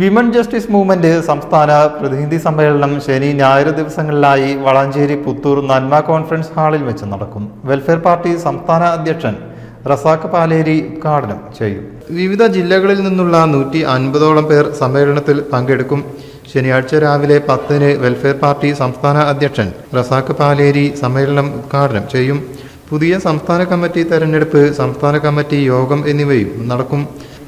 Women justice movement സംസ്ഥാന പ്രതിനിധി സമ്മേളനം ശനി ഞായർ ദിവസങ്ങളിലായി വളാഞ്ചേരി പുത്തൂർ നന്മ കോൺഫറൻസ് ഹാളിൽ വെച്ച് നടക്കും. വെൽഫെയർ പാർട്ടി സംസ്ഥാന അധ്യക്ഷൻ റസാഖ് പാലേരി ഉദ്ഘാടനം ചെയ്യും. വിവിധ ജില്ലകളിൽ നിന്നുള്ള നൂറ്റി അൻപതോളം പേർ സമ്മേളനത്തിൽ പങ്കെടുക്കും. ശനിയാഴ്ച രാവിലെ പത്തിന് വെൽഫെയർ പാർട്ടി സംസ്ഥാന അധ്യക്ഷൻ റസാഖ് പാലേരി സമ്മേളനം ഉദ്ഘാടനം ചെയ്യും. പുതിയ സംസ്ഥാന കമ്മിറ്റി തെരഞ്ഞെടുപ്പ് സംസ്ഥാന കമ്മിറ്റി യോഗം എന്നിവയും നടക്കും.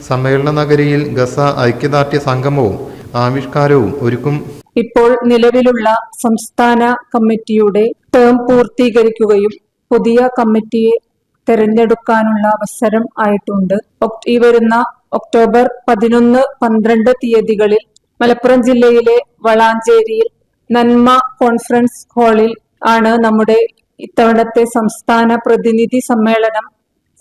സമ്മേളന നഗരിയിൽ ഗസ ഐക്യദാർഢ്യ സംഗമവും ആവിഷ്കാരവും ഒരുക്കും. ഇപ്പോൾ നിലവിലുള്ള സംസ്ഥാന കമ്മിറ്റിയുടെ ടേം പൂർത്തീകരിക്കുകയും പുതിയ കമ്മിറ്റിയെ തെരഞ്ഞെടുക്കാനുള്ള അവസരം ആയിട്ടുണ്ട്. ഈ വരുന്ന ഒക്ടോബർ പതിനൊന്ന് പന്ത്രണ്ട് തീയതികളിൽ മലപ്പുറം ജില്ലയിലെ വളാഞ്ചേരിയിൽ നന്മ കോൺഫറൻസ് ഹാളിൽ ആണ് നമ്മുടെ ഇത്തവണത്തെ സംസ്ഥാന പ്രതിനിധി സമ്മേളനം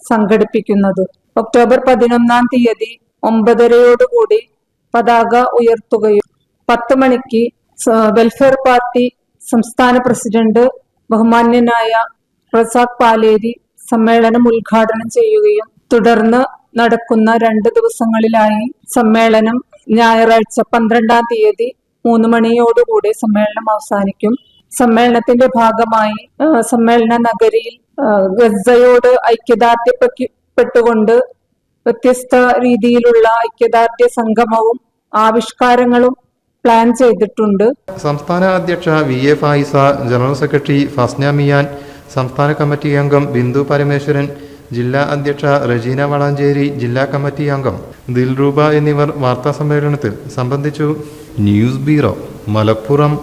സംഘടിപ്പിക്കുന്നത്. ഒക്ടോബർ പതിനൊന്നാം തീയതി ഒമ്പതരയോടുകൂടി പതാക ഉയർത്തുകയും പത്ത് മണിക്ക് വെൽഫെയർ പാർട്ടി സംസ്ഥാന പ്രസിഡന്റ് ബഹുമാന്യനായ റസാഖ് പാലേരി സമ്മേളനം ഉദ്ഘാടനം ചെയ്യുകയും തുടർന്ന് നടക്കുന്ന രണ്ട് ദിവസങ്ങളിലായി സമ്മേളനം ഞായറാഴ്ച പന്ത്രണ്ടാം തീയതി മൂന്ന് മണിയോടുകൂടി സമ്മേളനം അവസാനിക്കും. സമ്മേളനത്തിന്റെ ഭാഗമായി സമ്മേളന നഗരിയിൽ ഗസയോട് ഗസയോട് ഐക്യദാർഢ്യപ്പെട്ടുകൊണ്ട് വ്യത്യസ്ത രീതിയിലുള്ള ഐക്യദാർഢ്യ സംഗമവും ആവിഷ്കാരങ്ങളും പ്ലാൻ ചെയ്തിട്ടുണ്ട്. സംസ്ഥാന അധ്യക്ഷ V A Fayisa general secretary Fasna Miyan സംസ്ഥാന കമ്മിറ്റി അംഗം ബിന്ദു പരമേശ്വരൻ ജില്ലാ അധ്യക്ഷ റജീന വളാഞ്ചേരി ജില്ലാ കമ്മിറ്റി അംഗം ദിൽരൂപ എന്നിവർ വാർത്താ സമ്മേളനത്തിൽ സംബന്ധിച്ചു. News bureau Malappuram.